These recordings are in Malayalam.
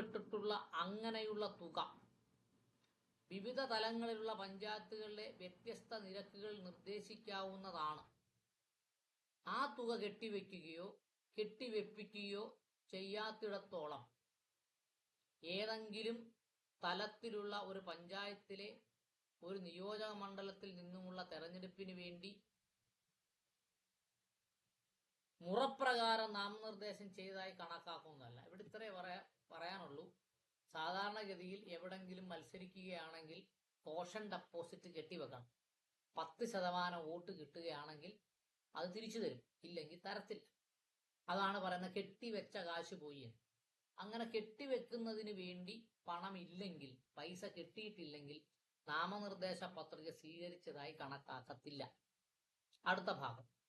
ഉൾപ്പെട്ടിട്ടുള്ള അങ്ങനെയുള്ള തുക. വിവിധ തലങ്ങളിലുള്ള പഞ്ചായത്തുകളിലെ വ്യത്യസ്ത നിരക്കുകൾ നിർദ്ദേശിക്കാവുന്നതാണ്. ആ തുക കെട്ടിവെക്കുകയോ കെട്ടിവെപ്പിക്കുകയോ ചെയ്യാത്തിടത്തോളം ഏതെങ്കിലും തലത്തിലുള്ള ഒരു പഞ്ചായത്തിലെ ഒരു നിയോജക മണ്ഡലത്തിൽ നിന്നുമുള്ള തെരഞ്ഞെടുപ്പിന് വേണ്ടി മുറപ്രകാരം നാമനിർദ്ദേശം ചെയ്തതായി കണക്കാക്കുന്നതല്ല. ഇവിടെ ഇത്രേ പറയാ. പറയാനുള്ളൂ. സാധാരണഗതിയിൽ എവിടെങ്കിലും മത്സരിക്കുകയാണെങ്കിൽ കോഷൻ ഡെപ്പോസിറ്റ് കെട്ടിവെക്കണം. പത്ത് ശതമാനം വോട്ട് കിട്ടുകയാണെങ്കിൽ അത് തിരിച്ചു തരും. ഇല്ലെങ്കിൽ തരത്തില്ല. അതാണ് പറയുന്നത് കെട്ടിവെച്ച കാശ് പോയി എന്ന്. അങ്ങനെ കെട്ടിവെക്കുന്നതിന് വേണ്ടി പണം ഇല്ലെങ്കിൽ പൈസ കെട്ടിയിട്ടില്ലെങ്കിൽ നാമനിർദ്ദേശ പത്രിക സ്വീകരിച്ചതായി കണക്കാക്കത്തില്ല. അടുത്ത ഭാഗം.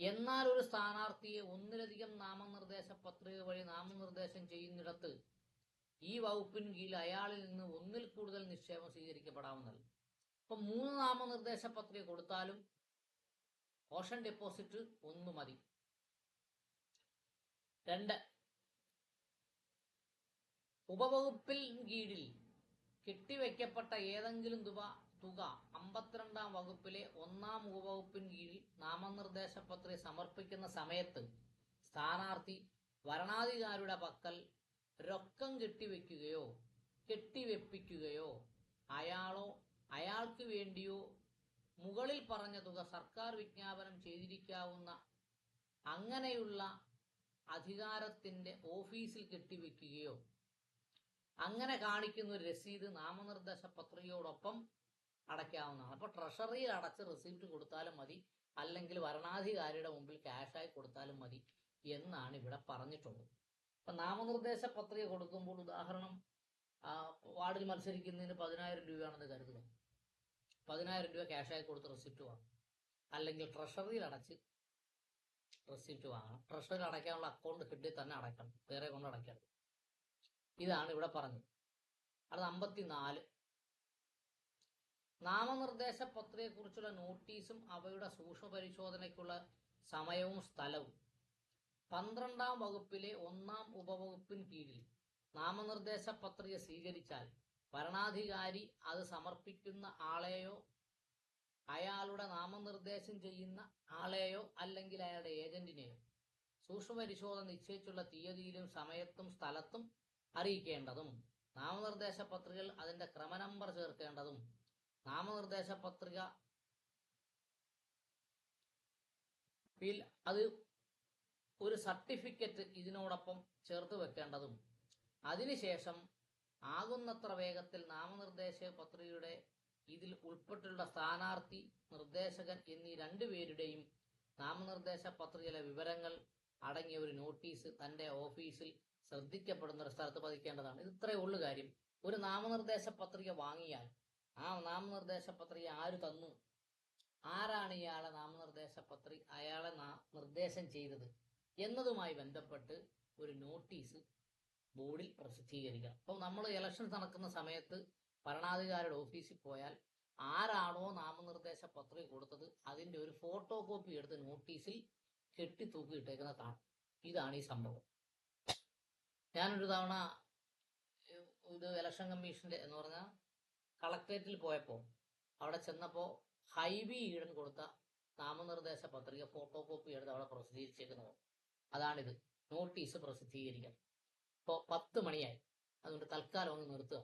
എന്നാൽ ഒരു സ്ഥാനാർത്ഥിയെ ഒന്നിലധികം നാമനിർദ്ദേശ പത്രിക വഴി നാമനിർദ്ദേശം ചെയ്യുന്നിടത്ത് ഈ വകുപ്പിന് കീഴിൽ അയാളിൽ നിന്ന് ഒന്നിൽ കൂടുതൽ നിക്ഷേപം സ്വീകരിക്കപ്പെടാവുന്നതല്ല. അപ്പൊ മൂന്ന് നാമനിർദ്ദേശ പത്രിക കൊടുത്താലും ഓഷൻ ഡെപ്പോസിറ്റ് ഒന്ന് മതി. രണ്ട് ഉപവകുപ്പിൽ കീഴിൽ കെട്ടിവെക്കപ്പെട്ട ഏതെങ്കിലും തുക തുക അമ്പത്തിരണ്ടാം വകുപ്പിലെ ഒന്നാം ഉപവകുപ്പിന് കീഴിൽ നാമനിർദ്ദേശ പത്രിക സമർപ്പിക്കുന്ന സമയത്ത് സ്ഥാനാർത്ഥി വരണാധികാരിയുടെ പക്കൽ രൊക്കം കെട്ടിവെക്കുകയോ കെട്ടിവെപ്പിക്കുകയോ അയാളോ അയാൾക്ക് വേണ്ടിയോ മുകളിൽ പറഞ്ഞ തുക സർക്കാർ വിജ്ഞാപനം ചെയ്തിരിക്കാവുന്ന അങ്ങനെയുള്ള അധികാരത്തിന്റെ ഓഫീസിൽ കെട്ടിവെക്കുകയോ അങ്ങനെ കാണിക്കുന്ന ഒരു രസീത് നാമനിർദ്ദേശ പത്രികയോടൊപ്പം അടയ്ക്കാവുന്നതാണ്. അപ്പൊ ട്രഷറിയിൽ അടച്ച് റെസിപ്റ്റ് കൊടുത്താലും മതി. അല്ലെങ്കിൽ വരണാധികാരിയുടെ മുമ്പിൽ ക്യാഷായി കൊടുത്താലും മതി എന്നാണ് ഇവിടെ പറഞ്ഞിട്ടുള്ളത്. അപ്പൊ നാമനിർദ്ദേശ പത്രിക കൊടുക്കുമ്പോൾ ഉദാഹരണം വാർഡിൽ മത്സരിക്കുന്നതിന് പതിനായിരം രൂപയാണെന്ന് കരുതുക. പതിനായിരം രൂപ ക്യാഷായി കൊടുത്ത് റെസിപ്റ്റ് വാങ്ങും. അല്ലെങ്കിൽ ട്രഷറിയിൽ അടച്ച് റെസിപ്റ്റ് വാങ്ങണം. ട്രഷറിയിൽ അടയ്ക്കാനുള്ള അക്കൗണ്ട് ഹെഡിൽ തന്നെ അടയ്ക്കണം. വേറെ കൊണ്ട് അടയ്ക്കരുത്. ഇതാണ് ഇവിടെ പറഞ്ഞത്. അത് അമ്പത്തിനാല് നാമനിർദ്ദേശ പത്രികയെക്കുറിച്ചുള്ള നോട്ടീസും അവയുടെ സൂക്ഷ്മ പരിശോധനയ്ക്കുള്ള സമയവും സ്ഥലവും. പന്ത്രണ്ടാം വകുപ്പിലെ ഒന്നാം ഉപവകുപ്പിന് കീഴിൽ നാമനിർദ്ദേശ പത്രിക സ്വീകരിച്ചാൽ ഭരണാധികാരി അത് സമർപ്പിക്കുന്ന ആളെയോ അയാളുടെ നാമനിർദ്ദേശം ചെയ്യുന്ന ആളെയോ അല്ലെങ്കിൽ അയാളുടെ ഏജന്റിനെയോ സൂക്ഷ്മ പരിശോധന നിശ്ചയിച്ചുള്ള തീയതിയിലും സമയത്തും സ്ഥലത്തും അറിയിക്കേണ്ടതും. നാമനിർദ്ദേശ പത്രികയിൽ അതിന്റെ ക്രമനമ്പർ ചേർക്കേണ്ടതും. നാമനിർദ്ദേശ പത്രിക അത് ഒരു സർട്ടിഫിക്കറ്റ് ഇതിനോടൊപ്പം ചേർത്ത് വെക്കേണ്ടതും. അതിനുശേഷം ആകുന്നത്ര വേഗത്തിൽ നാമനിർദ്ദേശ പത്രികയുടെ ഇതിൽ ഉൾപ്പെട്ടുള്ള സ്ഥാനാർത്ഥി നിർദ്ദേശകൻ എന്നീ രണ്ടുപേരുടെയും നാമനിർദ്ദേശ പത്രികയിലെ വിവരങ്ങൾ അടങ്ങിയ ഒരു നോട്ടീസ് തന്റെ ഓഫീസിൽ ശ്രദ്ധിക്കപ്പെടുന്ന ഒരു സ്ഥലത്ത് പതിക്കേണ്ടതാണ്. ഇത് ഇത്രയേ ഉള്ളു കാര്യം. ഒരു നാമനിർദ്ദേശ പത്രിക വാങ്ങിയാൽ ആ നാമനിർദ്ദേശ പത്രിക ആര് തന്നു? ആരാണ് ഇയാളെ നാമനിർദ്ദേശ പത്രി അയാളെ നിർദ്ദേശം ചെയ്തത്? എന്നതുമായി ബന്ധപ്പെട്ട് ഒരു നോട്ടീസ് ബോർഡിൽ പ്രസിദ്ധീകരിക്കണം അപ്പോൾ നമ്മൾ ഇലക്ഷൻ നടക്കുന്ന സമയത്ത് ഭരണാധികാരിയുടെ ഓഫീസിൽ പോയാൽ ആരാണോ നാമനിർദ്ദേശ പത്രിക കൊടുത്തത് അതിന്റെ ഒരു ഫോട്ടോ കോപ്പി എടുത്ത് നോട്ടീസിൽ കെട്ടി തൂക്കിയിട്ടേക്കുന്ന കാണും. ഇതാണ് ഈ സംഭവം. ഞാനൊരു തവണ ഇത് ഇലക്ഷൻ കമ്മീഷന്റെ എന്ന് പറഞ്ഞാൽ കളക്ടറേറ്റിൽ പോയപ്പോൾ അവിടെ ചെന്നപ്പോൾ ഹൈബി ഈഡൻ കൊടുത്ത നാമനിർദ്ദേശ പത്രിക ഫോട്ടോ കോപ്പി എടുത്ത് അവിടെ പ്രസിദ്ധീകരിച്ചേക്കുന്നത് അതാണിത്. നോട്ടീസ് പ്രസിദ്ധീകരിക്കണം. ഇപ്പോൾ പത്ത് മണിയായി. അതുകൊണ്ട് തൽക്കാലം ഒന്ന് നിർത്തുക.